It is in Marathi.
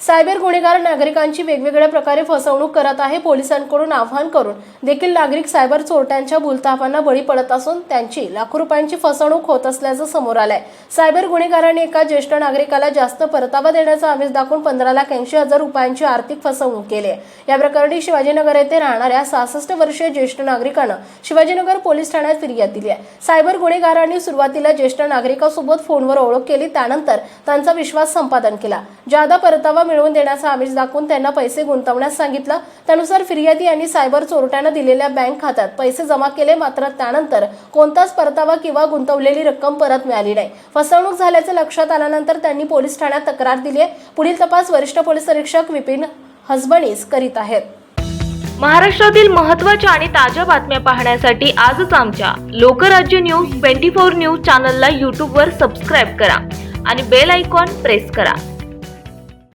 सायबर गुन्हेगार नागरिकांची वेगवेगळ्या प्रकारे फसवणूक करत आहे पोलिसांकडून आवाहन करून. देखील नागरिक सायबर चोरट्यांच्या भूलतापांना बळी पडत असून त्यांची लाखो रुपयांची फसवणूक होत असल्याचं समोर आलंय. सायबर गुन्हेगारांनी एका ज्येष्ठ नागरिकाला जास्त परतावा देण्याचा आमिष दाखवून पंधरा लाख ऐंशी हजार रुपयांची आर्थिक फसवणूक केली आहे. या प्रकरणी शिवाजीनगर येथे राहणाऱ्या सहासष्ट वर्षीय ज्येष्ठ नागरिकानं शिवाजीनगर पोलीस ठाण्यात फिर्याद दिली आहे. सायबर गुन्हेगारांनी सुरुवातीला ज्येष्ठ नागरिकासोबत फोनवर ओळख केली त्यानंतर त्यांचा विश्वास संपादन केला. जादा परतावा मिळवून देण्याचा आमिष दाखवून त्यांना पैसे गुंतवण्यास सांगितलं. त्यानुसार फिर्यादी यांनी सायबर चोरट्यानं दिलेल्या बँक खात्यात पैसे जमा केले मात्र त्यानंतर कोणताच परतावा किंवा गुंतवलेली रक्कम परत मिळाली नाही. फसवणूक झाल्याचं लक्षात आल्यानंतर त्यांनी पोलीस ठाण्यात तक्रार दिली आहे. पुढील तपास वरिष्ठ पोलीस निरीक्षक विपिन हसबणीस करीत आहेत. महाराष्ट्रातील महत्त्वाच्या आणि ताज्या बातम्या पाहण्यासाठी आजच आमच्या Lokrajya news twenty four news चॅनलला यूट्यूबवर सबस्क्राईब करा आणि बेल आयकॉन प्रेस करा.